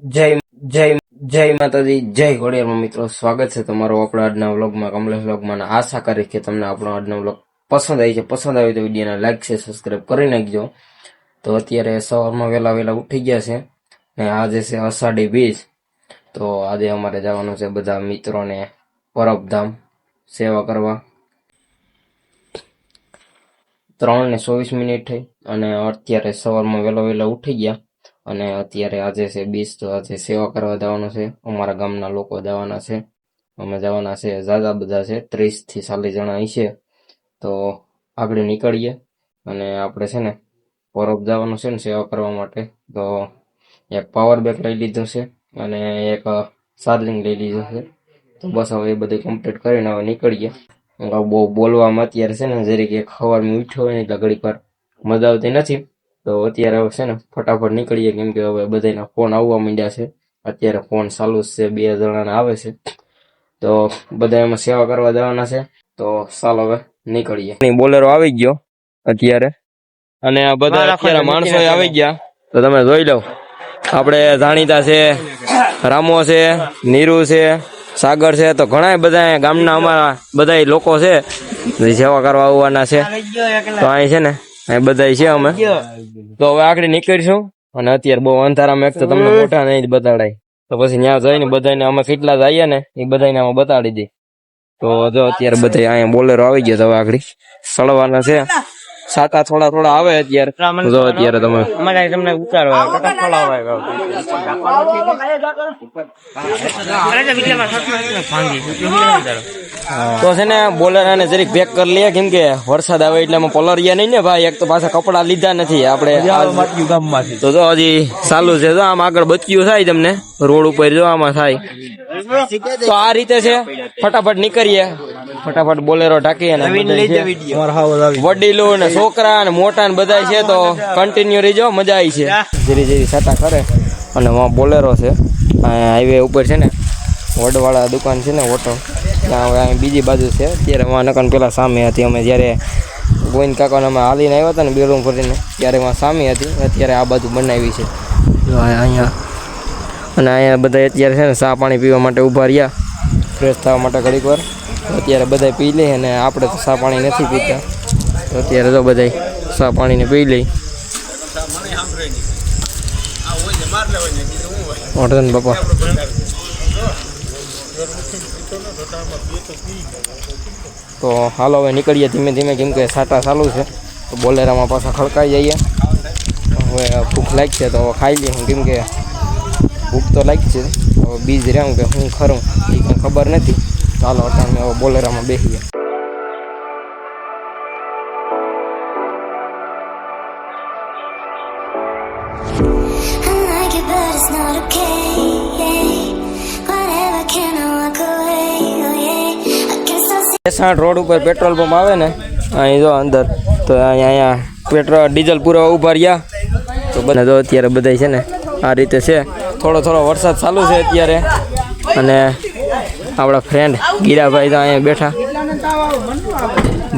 જય જય જય માતાજી, જય ઘોડિયારમાં મિત્રો. સ્વાગત છે તમારો આપણા આજના વ્લોગમાં, કમલેશ વ્લોગમાં. આશા કરી કે તમને આપણો આજનો વ્લોગ પસંદ આવી છે. પસંદ આવ્યો તો વિડીયોને લાઈક છે સબસ્ક્રાઈબ કરી નાખજો. તો અત્યારે સવારમાં વહેલા વહેલા ઉઠી ગયા છે ને આજે છે અષાઢી બીજ. તો આજે અમારે જવાનું છે બધા મિત્રોને પરબધામ સેવા કરવા. ત્રણ ને ચોવીસ મિનિટ થઈ અને અત્યારે સવારમાં વહેલા વહેલા ઉઠી ગયા. અને અત્યારે આજે છે બીજ, તો આજે સેવા કરવા જવાનું છે. અમારા ગામના લોકો જવાના છે. અમે જવાના છે ઝાઝા બધા છે ત્રીસથી ચાલીસ જણા અહીં છે. તો આગળ નીકળીએ અને આપણે છે ને પરબ જવાનું છે ને સેવા કરવા માટે. તો એક પાવર બેક લઈ લીધું છે અને એક ચાર્જિંગ લઈ લીધું છે. તો બસ હવે એ બધું કમ્પ્લીટ કરીને હવે નીકળીએ. બહુ બોલવામાં અત્યારે છે ને જરીક એક સવારમાં ઉઠ્યો હોય ને એટલે વાર મજા આવતી નથી. તો અત્યારે હવે છે ને ફટાફટ નીકળીએ કેમ કે હવે બધાના ફોન આવવા માંડ્યા છે. અત્યારે ફોન ચાલુ જ છે બે જણાના આવે છે. તો બધા એમાં સેવા કરવા જવાના છે. તો ચાલો હવે નીકળીએ. બોલેરો આવી ગયો અત્યારે. અને આ બધા અત્યારે માણસો આવી ગયા. તો તમે જોઈ લો. આપણે જાણીતા છે રામો છે નીરુ છે સાગર છે તો ઘણા બધા ગામના અમારા બધા લોકો છે. સેવા કરવા આવવાના છે. તો અહીં છે ને અહીં બધાય છે અમે. તો હવે આગળ નીકળીશું. અને અત્યારે બહુ અંધારામાં એક તો તમને મોટા નહીં બતાડાય. તો પછી ત્યાં જઈને બધાને અમે કેટલા જઈએ ને એ બધાને અમે બતાડી દઈએ. તો જો અત્યારે બધા અહીંયા બોલેરો આવી ગયા તો હવે આગળ. સળવાના છે. સાતા થોડા થોડા આવે અત્યારે. જો અત્યારે તમે અમારે તમને ઉતારો? તો છે ને બોલેરાને જરીક પેક કરી લઈએ કેમ કે વરસાદ આવે એટલે અમે પલરિયા નહીં ને ભાઈ એક તો પાછા કપડા લીધા નથી આપણે. તો જો હજી ચાલુ છે જો આમ આગળ બચ્યું થાય તમને રોડ ઉપર જો આમાં થાય. તો આ રીતે છે. ફટાફટ નીકળીએ. ફટાફટ બોલેરો ઢાકીએ વડીલો ને છોકરા ને મોટા ને બધા છે તો કન્ટિન્યુ રહીજો મજા આવી છે. ધીરે ધીરે સાટા કરે. અને બોલેરો છે. હાઈવે ઉપર છે ને વડવાળા દુકાન છે ને ઓટો ત્યાં બીજી બાજુ છે. ત્યારે વાં નકાન પહેલાં સામે હતી. અમે જ્યારે ગોવિંદ કાકાને અમે હાલીને આવ્યા હતા ને બેરૂમ ફરીને ત્યારે વાં સામે હતી. અત્યારે આ બાજુ બનાવી છે. અહીંયા અને અહીંયા બધા અત્યારે છે ને ચા પાણી પીવા માટે ઊભા રહ્યા. ફ્રેશ થવા માટે ઘડીક વાર. અત્યારે બધા પી લે અને આપણે તો ચા પાણી નથી પીતા. અત્યારે તો બધા ચા પાણીને પી લઈ ઓઢન બાપા. તો હાલો હવે નીકળીએ ધીમે ધીમે, કેમ કે સાટા ચાલુ છે. તો બોલેરામાં પાછા ખડકાઈ જઈએ. હવે ભૂખ લાગશે તો ખાઈ લઈએ. કેમ કે ભૂખ તો લાગી છે હવે બીજ રહ્યું કે હું ખરું એ કંઈ ખબર નથી ચાલો અટાણે હવે બોલેરામાં બેસીએ but it's not okay. Whatever, can I walk away? Oh yeah, I can still see. એસાણ રોડ ઉપર પેટ્રોલ પંપ આવે ને અહીં જો અંદર તો અહીંયા અહીંયા પેટ્રોલ ડીઝલ પૂરા ઊભા રહ્યા તો બધા જો અત્યારે બધા છે ને આ રીતે છે થોડો થોડો વરસાદ ચાલુ છે અત્યારે. અને આપણા ફ્રેન્ડ ગીરાભાઈ તો અહીંયા બેઠા.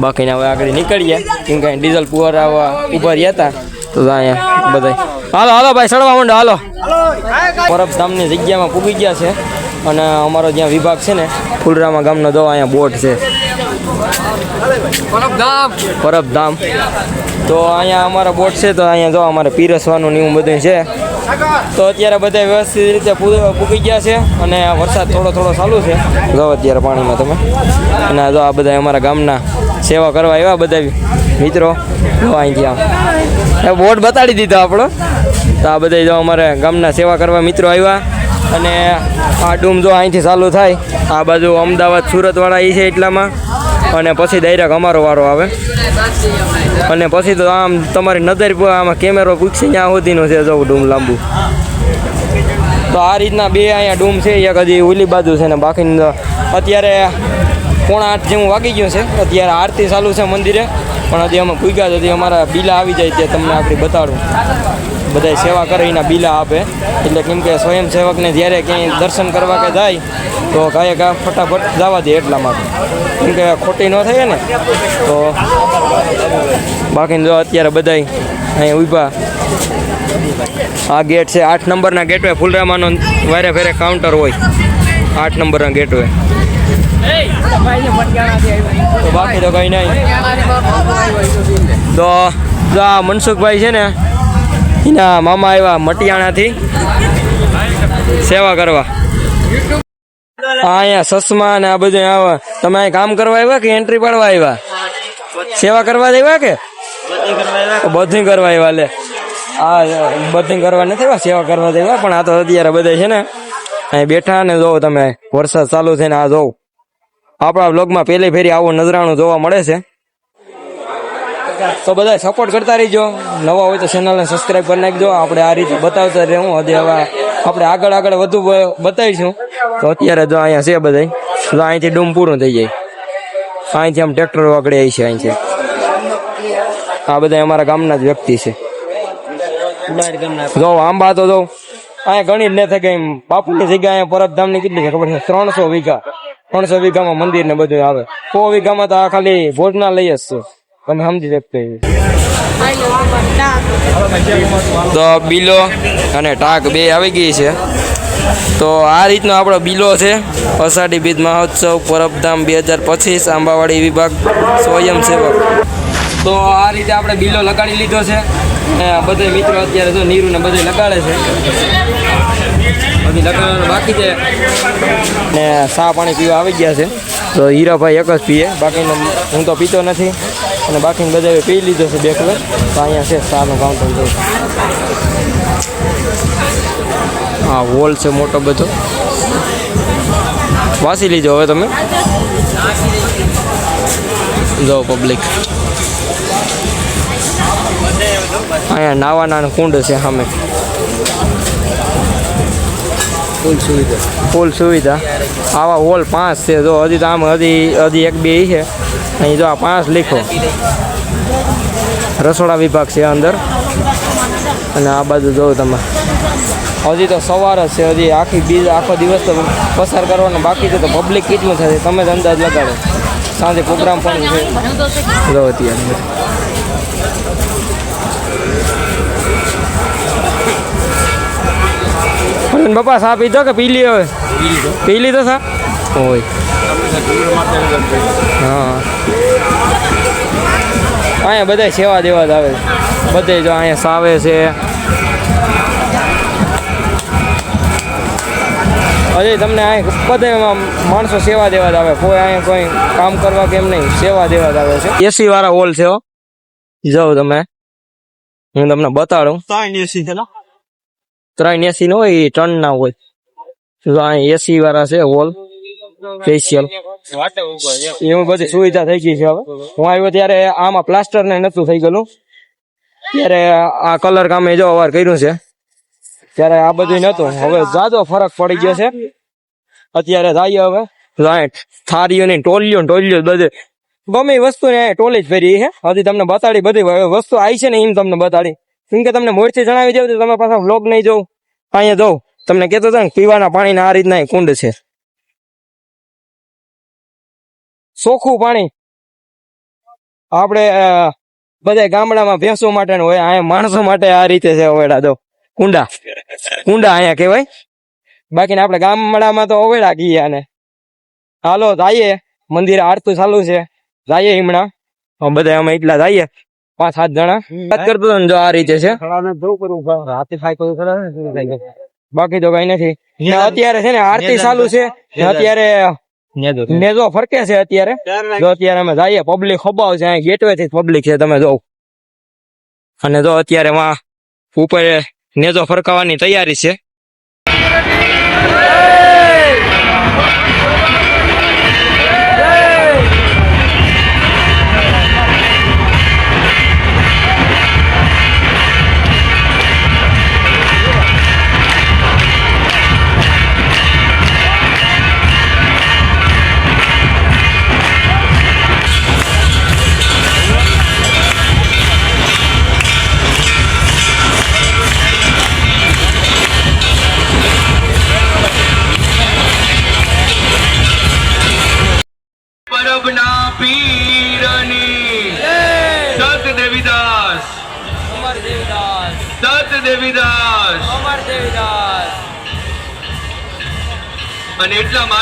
બાકીને હવે આગળ નીકળીએ. કેમ કે ડીઝલ ડીઝલ આવવા ઊભા રહ્યા હતા. તો અહીંયા બધા હાલો હાલો ભાઈ સડવા માંડો હાલો. પરબધામની જગ્યામાં પૂગી ગયા છે. અને અમારો જ્યાં વિભાગ છે ને ફુલરામા ગામનો દો અહીંયા બોટ છે. પરબધામ તો અહીંયા અમારા બોટ છે તો અહીંયા જો અમારે પીરસવાનું ને એવું બધું છે. તો અત્યારે બધા વ્યવસ્થિત રીતે પૂકી ગયા છે અને વરસાદ થોડો થોડો ચાલુ છે. જો અત્યારે પાણીમાં તમે. અને જો આ બધા અમારા ગામના સેવા કરવા આવ્યા બધા મિત્રો. અહીંથી આમ બોટ બતાડી દીધો આપણો. તો આ બધા જો અમારે ગામના સેવા કરવા મિત્રો આવ્યા. અને આ ડૂમ જો અહીંથી ચાલુ થાય. આ બાજુ અમદાવાદ સુરતવાળા એ છે એટલામાં. અને પછી ડાયરેક્ટ અમારો વારો આવે. અને પછી તો આમ તમારી નજર આમાં કેમેરો પૂછી ત્યાં સુધીનો છે જવું ડૂમ લાંબુ. તો આ રીતના બે અહીંયા ડૂમ છે, એક હજી ઓલી બાજુ છે ને બાકી અત્યારે પોણા આઠ જેવું વાગી ગયું છે. અત્યારે આરતી ચાલુ છે મંદિરે. પણ હજી અમે પૂગ્યા જ હજી અમારા બિલા આવી જાય તે તમને આપણે બતાડું. બધા સેવા કરે એના બિલા આપે. એટલે કેમ કે સ્વયંસેવકને જ્યારે ક્યાંય દર્શન કરવા કે જાય, તો કાંઈ કા ફટાફટ જવા દે એટલા માટે. કેમ કે ખોટી ન થાય ને, તો બાકી જો અત્યારે બધાય અહીંયા ઊભા. આ ગેટ છે, આઠ નંબરના ગેટવે, ફૂલરામાનો વારે ફેરે કાઉન્ટર હોય. આઠ નંબરના ગેટવે. તો બાકી તો કંઈ નહીં. તો જો મનસુખભાઈ છે ને એના મામા આવ્યા મટિયાણાથી. સેવા કરવા. હા અહીંયા સસમા ને આ બધું આવે. તમે અહીં કામ કરવા આવ્યા કે એન્ટ્રી પાડવા આવ્યા? સેવા કરવા આવ્યા કે? બધું કરવા આવ્યા લે. આ, બધું કરવા નથી આવ્યા, સેવા કરવા આવ્યા, પણ આ તો અત્યારે બધા છે ને, અહીં બેઠા ને જોવો તમે, વરસાદ ચાલુ થઈને આ જોવો. આપણા બ્લોગમાં પહેલી ફેરી આવું નજરાણું જોવા મળે છે. તો બધા સપોર્ટ કરતા રહીજો. નવા હોય તો ચેનલને સબસ્ક્રાઈબ કરી નાખજો. આપણે આ રીતે બતાવતા રહેવું. હજી હવે આપણે આગળ આગળ વધુ બતાવીશું. તો અત્યારે તો અહીંયા છે બધા તો અહીંથી ડૂમ પૂરું થઈ જાય. અહીંથી આમ ટ્રેક્ટર વગડે છે અહીંથી. આ બધા અમારા ગામના જ વ્યક્તિ છે. જો આંબા તો જો અહીંયા ઘણી જ ને થઈ ગઈ. બાપુની જગ્યા અહીંયા પરબધામની કેટલી છે ખબર છે? ત્રણસો વીઘા. ત્રણસો વીઘામાં મંદિર ને બધું આવે. સો વીઘામાં તો આ ખાલી ભોજનાલય જ છે. તમે સમજી શકતો તો બિલો અને ટાક બે આવી ગઈ છે. તો આ રીતનો આપણો બિલો છે. અષાઢી બીજ મહોત્સવ, પરબધામ બે હજાર પચીસ, આંબાવાડી વિભાગ સ્વયંસેવક તો આ રીતે આપણે બિલો લગાડી લીધો છે. બધા મિત્રો અત્યારે તો નીરુને બધે લગાડે છે. બધી લગાડવાનું બાકી છે. ને સા પાણી પીવા આવી ગયા છે. તો હીરાભાઈ એક જ પીએ. બાકીનો હું તો પીતો નથી. અને બાકીને બધા પી લીધો છે બે કલર. તો અહીંયા છે ચાનું કાઉન્ટર છે હા હોલ છે મોટો બધો. વાસી લીધો હવે તમે? જો પબ્લિક અહીંયા નાવાના કુંડ છે સામે. ફૂલ સુવિધા. ફૂલ સુવિધા. આવા હોલ પાંચ છે જો હજી તો આમ હજી હજી એક બે છે. અહીં જો આ પાંચ લીખો. રસોડા વિભાગ છે અંદર. અને આ બાજુ જોઉં તમે. હજી તો સવાર જ છે હજી આખી બીજ આખો દિવસ તો પસાર કરવાનો બાકી છે તો પબ્લિક કેટલું થશે તમે જ અંદાજ લગાડો. સાંજે પ્રોગ્રામ પણ છે. જો અત્યારે. અરવિંદ બાપા સા પીધો કે પી લીધો પી લીધો સા? હોય અહીંયા બધા સેવા દેવા જ આવે છે. બધે જો અહીંયા સાવે છે. અરે તમને અહીં બધા માણસો સેવા દેવા જ આવે. કોઈ અહીંયા કોઈ કામ કરવા કેમ નહીં, સેવા દેવા જ આવે છે. એસી વાળા હોલ છે જાઓ તમે. હું તમને બતાડું. ત્રણ એસી નો હોય. ટન ના હોય એસી વાળા છે હોલ સ્પેશિયલ એવું બધી સુવિધા થઈ ગઈ છે હવે. હું આવ્યો ત્યારે આમાં પ્લાસ્ટર ને નતું થઈ ગયેલું. ત્યારે આ કલર કામે જો અવાર કર્યું છે. ત્યારે આ બધું નતું. હવે જાજો ફરક પડી ગયો છે. અત્યારે થાય હવે. રાઈટ થારીઓ ને ટોલીઓ ને ટોલીઓ બધે. ગમે વસ્તુ ને ટોલી જ ફેરી છે. હજી તમને બતાડી બધી વસ્તુ આવી છે ને એમ તમને બતાડી. કેમ કે તમને મોરથી જણાવી દેવું તો તમે પાછા વ્લોગ નહીં જોઉં, અહીંયા જોઉં. તમને કહેતો હતો ને, પીવાના પાણીના આ રીતના કુંડ છે. ચોખ્ખું પાણી. આપણે બધા ગામડામાં ભેંસો માટે હોય, અહીંયા માણસો માટે આ રીતે છે અવેડા દો કુંડા. કુંડા અહીંયા કહેવાય. બાકી આપણે ગામડામાં તો અવેડા કહીએ આને. હાલો, જઈએ. મંદિર આરતું ચાલુ છે. જઈએ હમણાં. બધા અમે એટલા જઈએ. પાંચ સાત જણા? વાત કરતો હતો જો આ રીતે છે. બાકી તો કઈ નથી. અત્યારે છે ને આરતી ચાલુ છે. અત્યારે નેજો ફરકે છે અત્યારે. જો અત્યારે અમે જઈએ પબ્લિક ખબાવ છે અહીં ગેટવે થી પબ્લિક છે તમે જો અને જો અત્યારે માં ઉપર નેજો ફરકાવાની તૈયારી છે.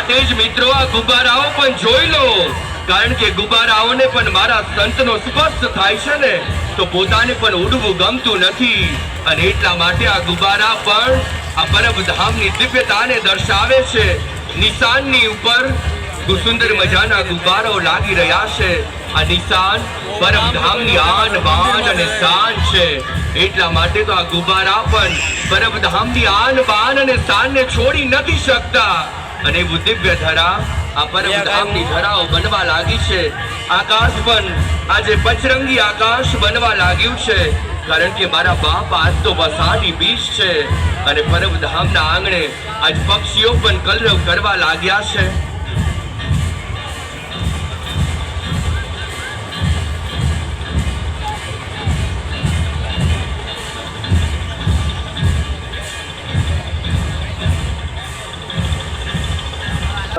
માટે જ મિત્રો આ ગુબ્બારાઓ પણ જોઈ લો. કારણ કે ગુબ્બારાઓને પણ મારા સંતનો સ્પર્શ થાય છે ને, તો પોતાને પણ ઉડવું ગમતું નથી. અને એટલા માટે આ ગુબ્બારા પણ આ પરબધામની દિવ્યતાને દર્શાવે છે. નિશાનની ઉપર સુંદર મજાના ગુબ્બારાઓ લાગી રહ્યા છે. આ નિશાન પરબધામની આન બાન અને શાન છે. એટલા માટે તો આ ગુબ્બારા પણ પરબધામની આન બાન અને શાનને છોડી નથી શકતા. અને બુદ્ધિભ્ય દિવ્ય ધરા આ પરમધામની ધરાઓ બનવા લાગી છે. આકાશ પણ આજે પચરંગી આકાશ બનવા લાગ્યું છે. કારણ કે મારા બાપ આજ તો વસાની બીજ છે. અને પરમધામના આંગણે આજ પક્ષીઓ પણ કલરવ કરવા લાગ્યા છે.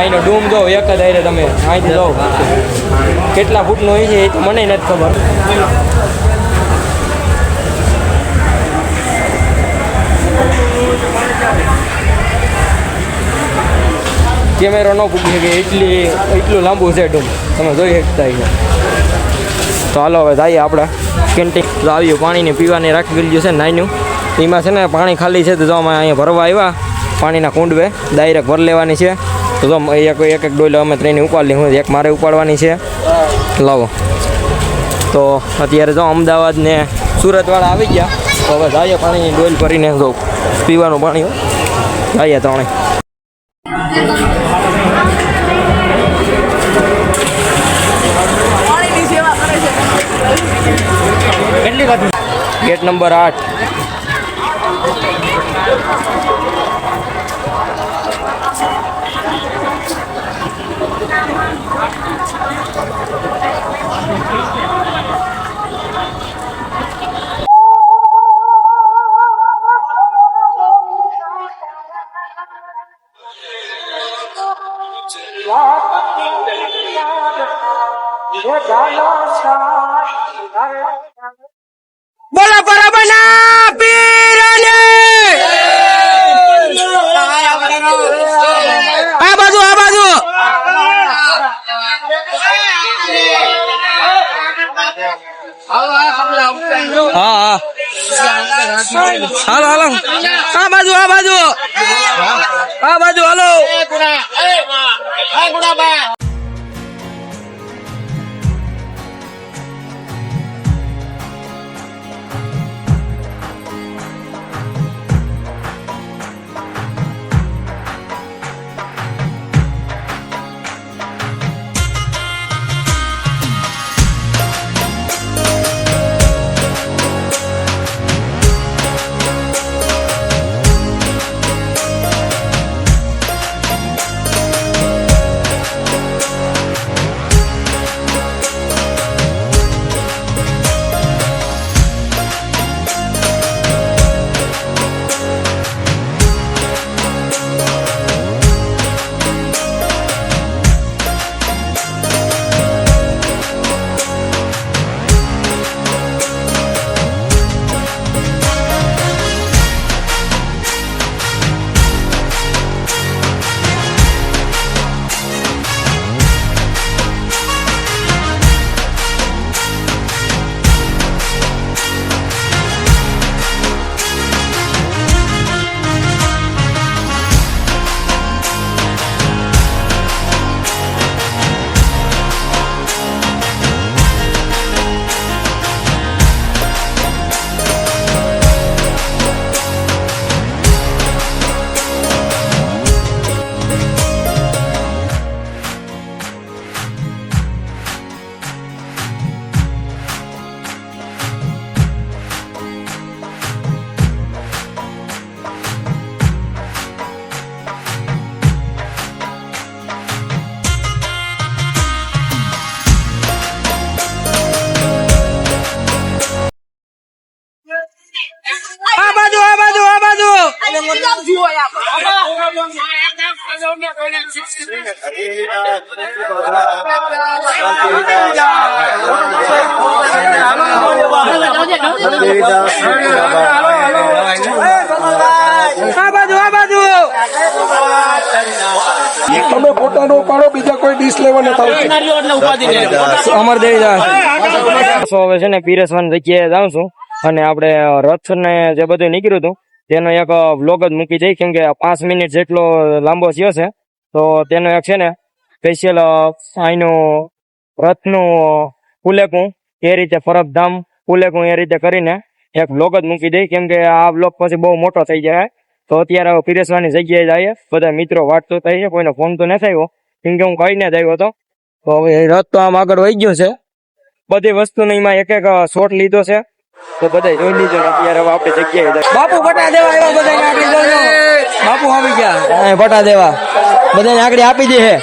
એનો ડૂમ જો એક જ આરે તમે અહીંથી જો કેટલા ફૂટનો હોય છે એ તો મને નથી ખબર. કેમેરો ન પૂગી શકે એટલી, એટલું લાંબુ છે ડૂમ. તમે જોઈ શકતા છો તો હાલો હવે જઈએ આપણે. કેન્ટીન તો આવ્યું, પાણીને પીવાની રાખી ગયેલું છે નાઈનું એમાં છે ને પાણી ખાલી છે તો જો અમે અહીંયા ભરવા આવ્યા, પાણીના કુંડવે, ડાયરેક્ટ ભર લેવાની છે. તો જો એક એક એક ડોલ અમે ત્રણે ઉપાડી હું એક મારે ઉપાડવાની છે. લાવો. તો અત્યારે જો અમદાવાદ ને સુરતવાળા આવી ગયા. તો હવે જાય પાણીની ડોલ ભરીને જો પીવાનું પાણી. જઈએ ત્રણે ગેટ નંબર આઠ. બોલો બરાબરના પીરને! આ બાજુ આ બાજુ! હા. હાલો હાલો. આ બાજુ આ બાજુ. આ બાજુ, હાલો. તમે પોતાનો પાડો બીજા કોઈ ડીશ લેવા નથી આવતી અમર દેવીદાસ સો હવે છે ને પીરસવાની જગ્યાએ જાઉં છું. અને આપણે રથ ને જે બધું નીકળ્યું હતું તેનો એક વ્લોગ જ મૂકી જઈ કેમ કે પાંચ મિનિટ જેટલો લાંબો થયો છે. તો તેનો એક છે ને સ્પેશિયલ અહીંનું રથનું પુલેકું એ રીતે ફરકધામ પુલેકું એ રીતે કરીને એક વ્લોગ જ મૂકી દઈ કેમ કે આ વ્લોગ પછી બહુ મોટો થઈ જાય. તો અત્યારે હવે પીરસવાની જગ્યાએ જઈએ બધા મિત્રો વાત તો થાય છે કોઈને ફોન તો ન થયો કેમ કે હું કહીને જ આવ્યો હતો. તો હવે રથ તો આમ આગળ વહી ગયો છે. બધી વસ્તુનો એમાં એક એક શોટ લીધો છે. તો બધા જોઈ લીધો અત્યારે હવે આપણે જગ્યાએ બાપુ પટા દેવા આવ્યા બધાને આગળ બાપુ આવી ગયા. પટા દેવા. બધાને આગળ આપી દે હે.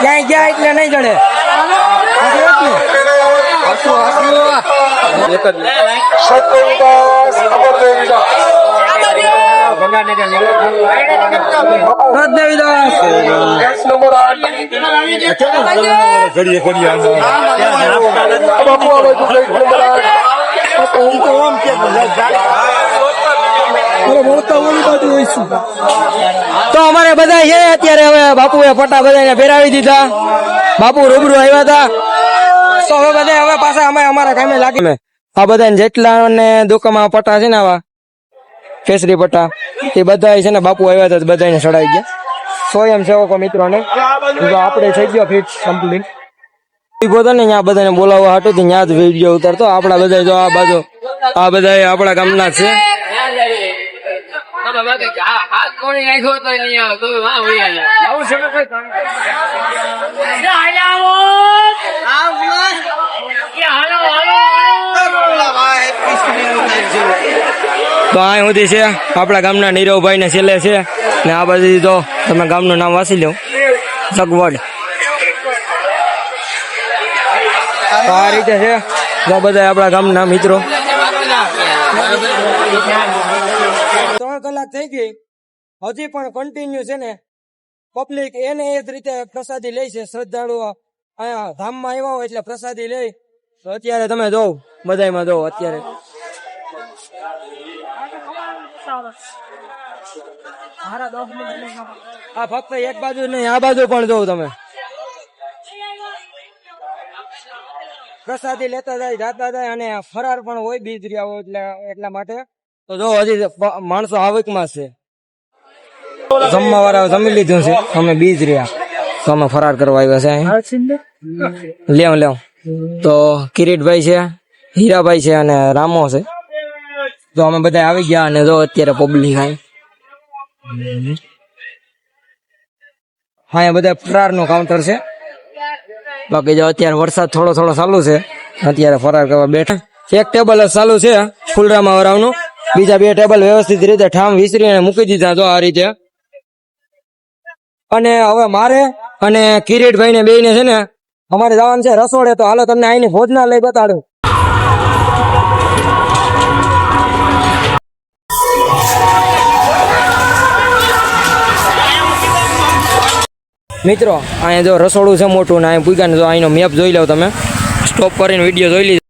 ક્યાંય ગયા એટલે નહીં જડે. આગળ હતું. તો અમારે બધા છે, અત્યારે હવે બાપુએ પટ્ટા બધાને પહેરાવી દીધા. બાપુ રૂબરૂ આવ્યા હતા. તો હવે બધા હવે પાછા અમે અમારા કામે લાગી આ બધા જેટલા ને દુકામાં પટ્ટા છે ને આવા કેસરી પટ્ટા એ બધા છે ને બાપુ આવ્યા હતા બધાને ચડાવી ગયા. સ્વયં સેવકો મિત્રોને આપણે થઈ ગયો ફિટ કમ્પ્લીટ હતો ને ત્યાં બધાને બોલાવવા હતું ત્યાં જ વીડિયો ઉતારતો. આપણા બધા જો આ બાજુ, આ બધા આપણા ગામના છે. તો અહીં સુધી છે. આપણા ગામના નીરવભાઈ ને છેલ્લે છે. ને આ બાજુ તો તમે ગામનું નામ વાંચી લો સગવડ. તો આ રીતે છે. તો બધા આપણા ગામના મિત્રો. ત્રણ કલાક થઈ ગઈ. હજી પણ કન્ટિન્યુ છે ને. પબ્લિક એને એ જ રીતે પ્રસાદી લે છે શ્રદ્ધાળુઓ. અહીંયા ધામમાં આવ્યા હોય એટલે પ્રસાદી લે. તો અત્યારે તમે જોવ. બધામાં જોવ અત્યારે. આ ફક્ત એક બાજુ નહીં આ બાજુ પણ જોવ તમે. પ્રસાદી લેતા જાય જાતા જાય અને ફરાર પણ હોય બીજ રહ્યા હોય એટલે એટલા માટે. તો જો હજી માણસો આવકમાં છે. જમવા વાળા જમી લીધું છે અમે બીજ રહ્યા તો અમે ફરાર કરવા આવ્યા છે લેવ લેવ તો કિરીટભાઈ છે હીરાભાઈ છે અને રામો છે. તો અમે બધા આવી ગયા અને જો અત્યારે પબ્લિક અહીં હા એ બધા ફરારનું કાઉન્ટર છે. બાકી જો અત્યારે વરસાદ થોડો થોડો ચાલુ છે, અત્યારે ફરાર કરવા બેઠા. એક ટેબલ ચાલુ છે, ફૂલરામા વરાવનું. બીજા બે ટેબલ વ્યવસ્થિત રીતે ઠામ વિસરીને મૂકી દીધા તો આ રીતે. અને હવે મારે અને કિરીટભાઈ ને બેને છે ને, અમારે જવાનું છે રસોડે, તો હાલો તમને અહીંની ભોજનાલય બતાડું. મિત્રો, અહીંયા જો રસોડું છે મોટું ને અહીંયા પૂગાને જો અહીંનો મેપ જોઈ લો તમે. સ્ટોપ કરીને વીડિયો જોઈ લીધો.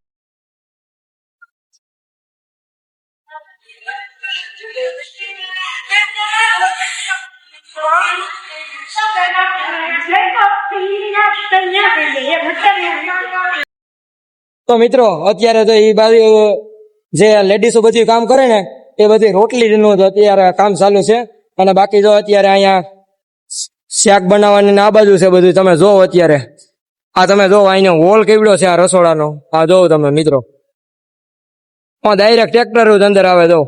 તો મિત્રો, અત્યારે તો એ બાજુ જે લેડીઝો બધી કામ કરે ને, એ બધી રોટલી નું તો અત્યારે કામ ચાલુ છે. અને બાકી જો અત્યારે અહીંયા શાક બનાવવાની આ બાજુ છે બધું. તમે જોવો અત્યારે. આ તમે જોવો અહીંનો હોલ કેવડો છે આ રસોડાનો. આ જોવો તમે મિત્રો. હા ડાયરેક્ટ ટ્રેક્ટર જ અંદર આવે જો.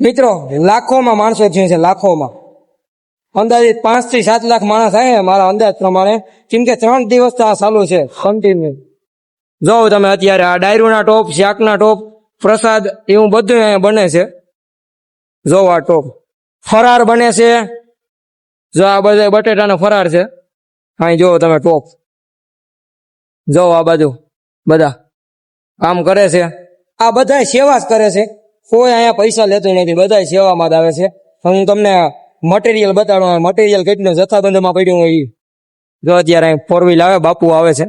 મિત્રો, લાખોમાં માણસો છે, લાખોમાં. અંદાજિત પાંચથી સાત લાખ માણસ આવે મારા અંદાજ પ્રમાણે. કેમ કે ત્રણ દિવસ આ ચાલુ છે કન્ટિન્યુ જોવો તમે અત્યારે આ ડાયરુના ટોપ, શાકના ટોપ, પ્રસાદ, એવું બધું અહીંયા બને છે. જોવો આ ટોપ. ફરાર બને છે. જો આ બધા બટેટાનો ફરાર છે. અહીં જોવો તમે ટોપ. જો આ બાજુ બધા કામ કરે છે. આ બધા સેવા જ કરે છે. કોઈ અહીંયા પૈસા લેતું નથી. બધા સેવામાં જ આવે છે. હું તમને મટીરિયલ બતાડું મટીરિયલ કેટલું જથ્થાબંધમાં પડ્યું હોય. જો અત્યારે અહીં ફોર વ્હીલ આવે, બાપુ આવે છે.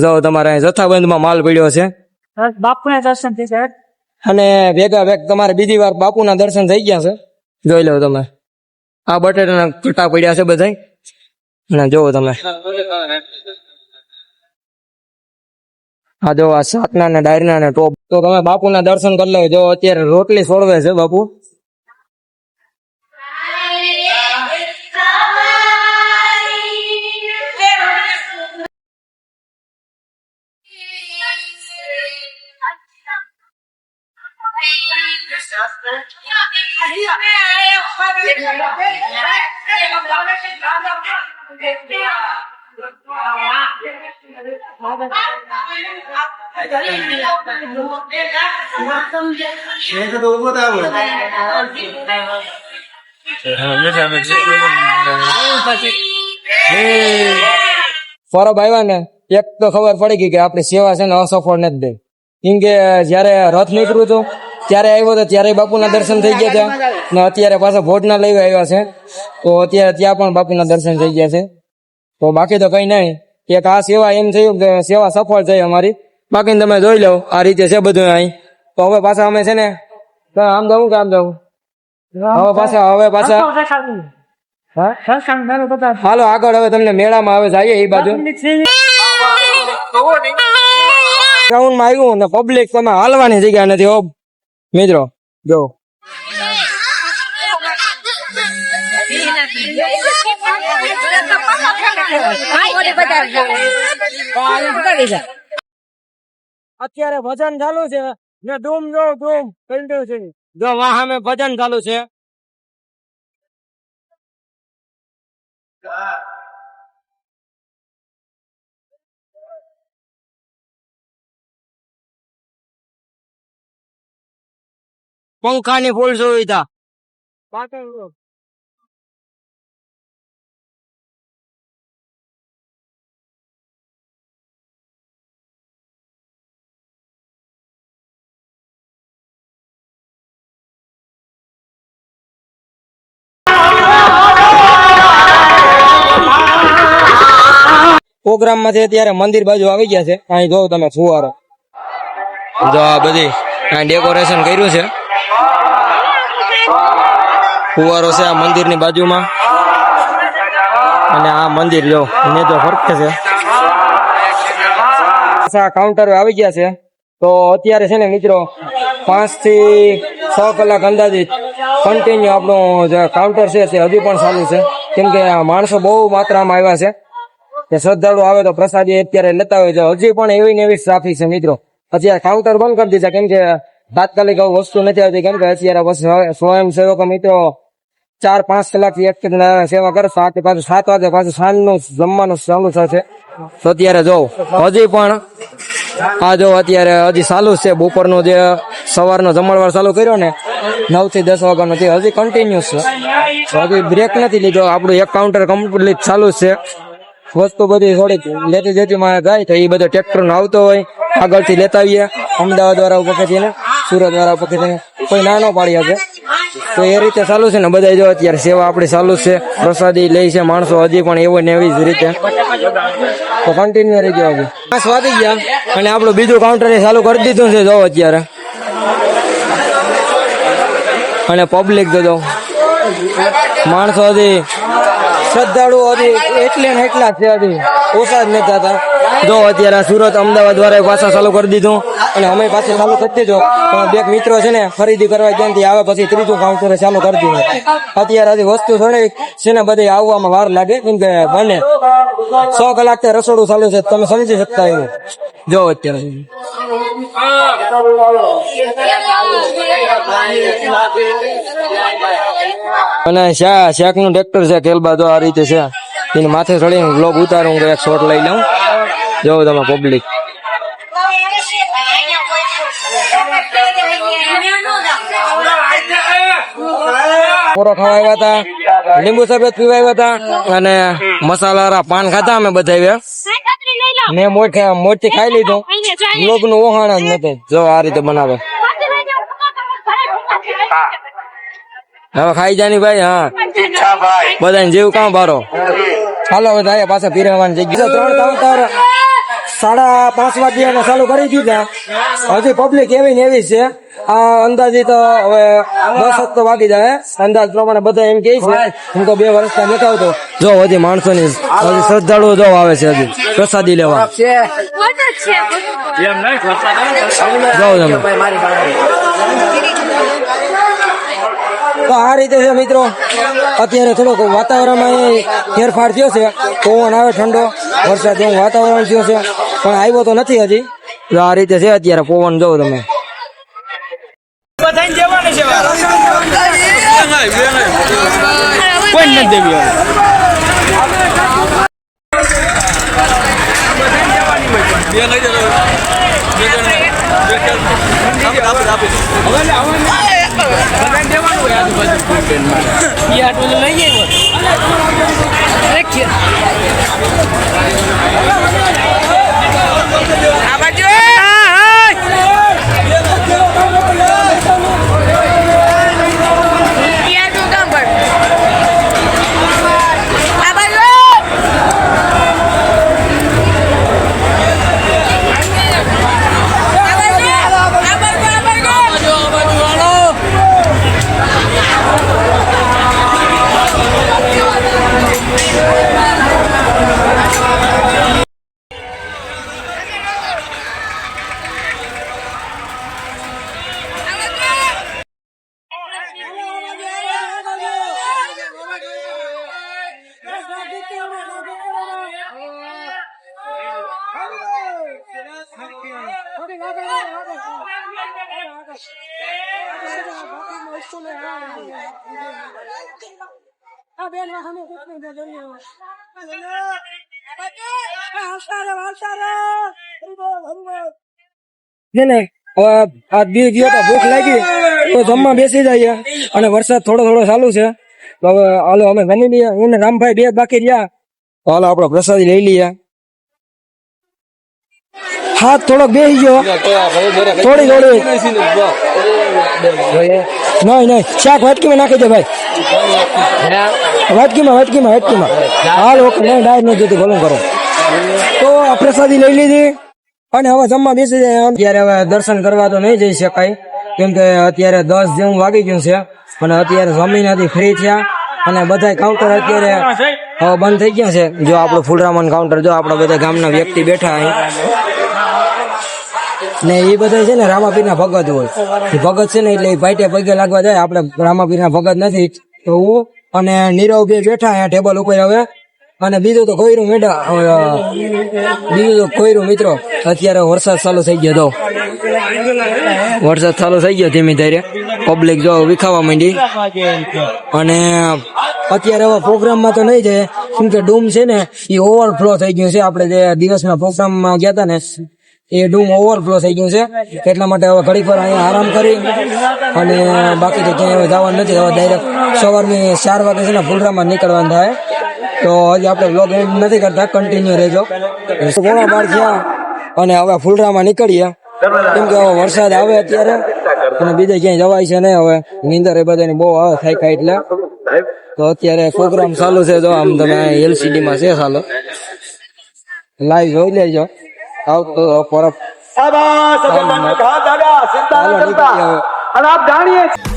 જો તમારે અહીં જથ્થાબંધમાં માલ પડ્યો છે. બાપુના દર્શન થઈ અને ભેગા ભેગ તમારે બીજી વાર બાપુના દર્શન થઈ ગયા છે. જોઈ લો તમે. આ બટેટાના કટા પડ્યા છે બધા અને જોવો તમે. આ જો આ સાતના ને ડાયરના ને ટોપ. તો તમે બાપુના દર્શન કરી લો. જો અત્યારે રોટલી સોળવે છે બાપુ. પરબ આવ્યા ને એક તો ખબર પડી ગઈ કે આપણી સેવા છે ને અસફળ નથી દે કેમ કે જયારે રથ નીકળ્યું હતું ત્યારે આવ્યો હતો ત્યારે બાપુના દર્શન થઈ ગયા હતા ને અત્યારે પાછા ભોજના લઈ આવ્યા છે તો અત્યારે ત્યાં પણ બાપુના દર્શન થઈ ગયા છે તો બાકી તો કઈ નહીં એક આ સેવા એમ થયું કે સેવા સફળ થઈ અમારી બાકી તમે જોઈ લો આ રીતે છે બધું અહીં તો હવે પાછા અમે છે ને તો આમ જવું કે આમ જવું હવે પાછા હવે પાછા હાલો આગળ હવે તમને મેળામાં હવે જઈએ એ બાજુ ગ્રાઉન્ડમાં આવ્યું ને પબ્લિક તમે હાલવાની જગ્યા નથી મિત્રો, જો. અત્યારે ભજન ચાલુ છે ને ધૂમ, જો, ધૂમ, કંટ્યુ છે. જો વાહ મેં ભજન ચાલુ છે. પંખાની ફૂલ સુવિધા પ્રોગ્રામમાંથી અત્યારે મંદિર બાજુ આવી ગયા છે. અહીં જોવો તમે ફુવારો જો આ બધી ડેકોરેશન કર્યું છે. ફુવારો છે આ મંદિરની બાજુમાં. અને આ મંદિર, જો એને તો ફરકે છે. આ કાઉન્ટરો આવી ગયા છે. તો અત્યારે છે ને મિત્રો, પાંચથી છ કલાક અંદાજિત કન્ટિન્યુ આપણું જે કાઉન્ટર છે, તે હજી પણ ચાલુ છે. કેમ કે માણસો બહુ માત્રામાં આવ્યા છે. કે શ્રદ્ધાળુ આવે તો પ્રસાદી અત્યારે લેતા હોય છે. હજી પણ એવી ને એવી ટ્રાફિક છે મિત્રો. અત્યારે કાઉન્ટર બંધ કરી દીધા. કેમ કે તાત્કાલિક વસ્તુ નથી આવતી. કેમ કે અત્યારે સ્વયંસેવકો મિત્રો ચાર, પાંચ કલાકથી એક સેવા કરે, સાત પાછું સાત વાગે પાછું સાંજનું જમવાનું ચાલુ થશે. તો અત્યારે જો, હજી પણ આ જો અત્યારે હજી ચાલુ છે બપોરનું જે સવારનો જમણવાર ચાલુ કર્યો ને નવથી દસ વાગ્યાનો તે હજી કન્ટિન્યુઅસ છે. હજી બ્રેક નથી લીધો, આપણું એક કાઉન્ટર કમ્પ્લીટ ચાલુ છે. વસ્તુ બધી થોડીક લેતી જતી માં જાય તો એ બધો ટ્રેક્ટર નો આવતો હોય, આગળથી લેતા આવીએ. અમદાવાદ વાળા ને, સુરત વાળા ઉપરથી કોઈ ના ન પાડી શકે. તો એ રીતે ચાલુ છે ને બધા જો અત્યારે સેવા આપણી ચાલુ છે, પ્રસાદી લે છે, માણસો હજી પણ એવો ને એવી જ રીતે. તો કન્ટિન્યુ રહી ગયો હજી પાંચ ગયા. અને આપણું બીજું કાઉન્ટર ચાલુ કરી દીધું છે, જો અત્યારે. અને પબ્લિક જો, માણસો હજી શ્રદ્ધાળુ હજી એટલે ને એટલા છે હજી. ઓછા જ નથી થતા. જો અત્યારે સુરત અમદાવાદ વાળા પાછા ચાલુ કરી દીધું અને અમે પાછું ચાલુ કરી દીધું. પણ બે મિત્રો છે ને ખરીદી કરવા ત્યાંથી આવે પછી ત્રીજું કાઉન્ટર ચાલુ કરી દીધું. અત્યારે હજી વસ્તુ થોડી છે ને બધી આવવામાં વાર લાગે કેમ કે બને. સો કલાક તે રસોડું ચાલુ છે, તમે સમજી શકતા એવું જો અત્યારે. અને શા શાકનું ટ્રેક્ટર છે, કેલબા તો આ રીતે છે. એની માથે ચડીને બ્લોગ ઉતારું એક શોટ લઈ લઉં. જોવો તમે પબ્લિક પોરો ખાવા આવ્યા હતા, લીંબુ શરબત પીવા આવ્યા હતા અને મસાલા પાન ખાતા અમે બધા મેં મોટ મોટી ખાઈ લીધું. લોકનું ઓહાણ જ નથી. જો આ રીતે બનાવે. હવે ખાઈ જાની ભાઈ, હા. બધાને જેવું કામ બારો ચાલો હવે પાસે પીરવાની જગ્યા. ત્રણ કાઉન્ટર સાડા પાંચ વાગ્યા ચાલુ કરી દીધા. હજી પબ્લિક એવી ને એવી છે. આ અંદાજિત હવે દસ જ તો વાગી જાય અંદાજ પ્રમાણે બધા એમ કે છે. હું તો બે વર્ષના નથી આવતો જો હજી માણસોની હજી શ્રદ્ધાળુઓ જો આવે છે હજી પ્રસાદી લેવા. જાઓ તમે. આ રીતે છે મિત્રો. અત્યારે થોડોક વાતાવરણમાં અહીં ફેરફાર થયો છે. પવન આવે ઠંડો વરસાદ જેવું વાતાવરણ થયો છે. પણ આવ્યો તો નથી હજી. તો આ રીતે છે અત્યારે પવન જોવો તમે. કોઈ નથી દેવી ये आठ बजे नहीं है देखिए છે ને આ દી ગયો તો ભૂખ લાગી, તો જમવા બેસી જઈએ. અને વરસાદ થોડો થોડો ચાલુ છે. તો હવે હાલો, અમે બની લઈએ એને રામભાઈ બે બાકી રહ્યા. હાલો, આપણો પ્રસાદી લઈ લઈએ. હાથ થોડોક બેસી ગયો. થોડી થોડી. નહીં નહીં, શાક વાટકીમાં નાખી દે ભાઈ. વાટકીમાં વાટકીમાં વાટકીમાં. હાલ, ઓકે, નહીં ડાયર નથી જોતી ભલું કરો તો આ પ્રસાદી લઈ લીધી. અને હવે જમવા બેસી જાય અત્યારે હવે દર્શન કરવા તો નહીં જઈ શકાય. કેમ કે અત્યારે દસ જેવું વાગી ગયું છે. અને અત્યારે જમીન ફ્રી થયા. અને બધા કાઉન્ટર અત્યારે હવે બંધ થઈ ગયા છે. જો આપણું ફૂલરામન કાઉન્ટર જો આપણા બધા ગામના વ્યક્તિ બેઠા અહીં. ને એ બધા છે ને રામાપીરના ભગત હોય. ભગત છે ને એટલે એ ભાઈટે પગે લાગવા જાય. આપણે રામાપીરના ભગત નથી. તો હું અને નીરવ બે બેઠા અહીંયા ટેબલ ઉપર હવે. અને બીજું તો કોયરું મેડા બીજું તો કોઈરું મિત્રો, અત્યારે વરસાદ ચાલુ થઈ ગયો તો. વરસાદ ચાલુ થઈ ગયો ધીમે ધીરે. પબ્લિક જો વિખાવા માંડી. અને અત્યારે હવે પ્રોગ્રામમાં તો નહીં જાય. કેમ કે ડૂમ છે ને એ ઓવરફ્લો થઈ ગયું છે. આપણે જે દિવસના પ્રોગ્રામમાં ગયા હતા ને, એ ડૂમ ઓવરફ્લો થઈ ગયું છે. એટલા માટે હવે ઘડી પર અહીંયા આરામ કરી અને બાકી તો ક્યાંય હવે જવાનું નથી. હવે ડાયરેક્ટ સવારની ચાર વાગે છે ને ફૂલરામાં નીકળવાનું થાય. તો હજી આપણે બ્લોગ એન્ડ નથી કરતા કન્ટિન્યુ રહેજો. ઘણા બાર થયા અને હવે ફૂલરામાં નીકળીએ. કેમ કે હવે વરસાદ આવે અત્યારે અને બીજે ક્યાંય જવાય છે નહીં હવે. નીંદર એ બધાની બહુ આવે થાય કાંઈ એટલે. તો અત્યારે પ્રોગ્રામ ચાલુ છે જો આમ તમે એલસીડી માં છે ચાલો. લાઈવ જોઈ લેજો. આવતો પરબ હાલો નીકળીએ હવે.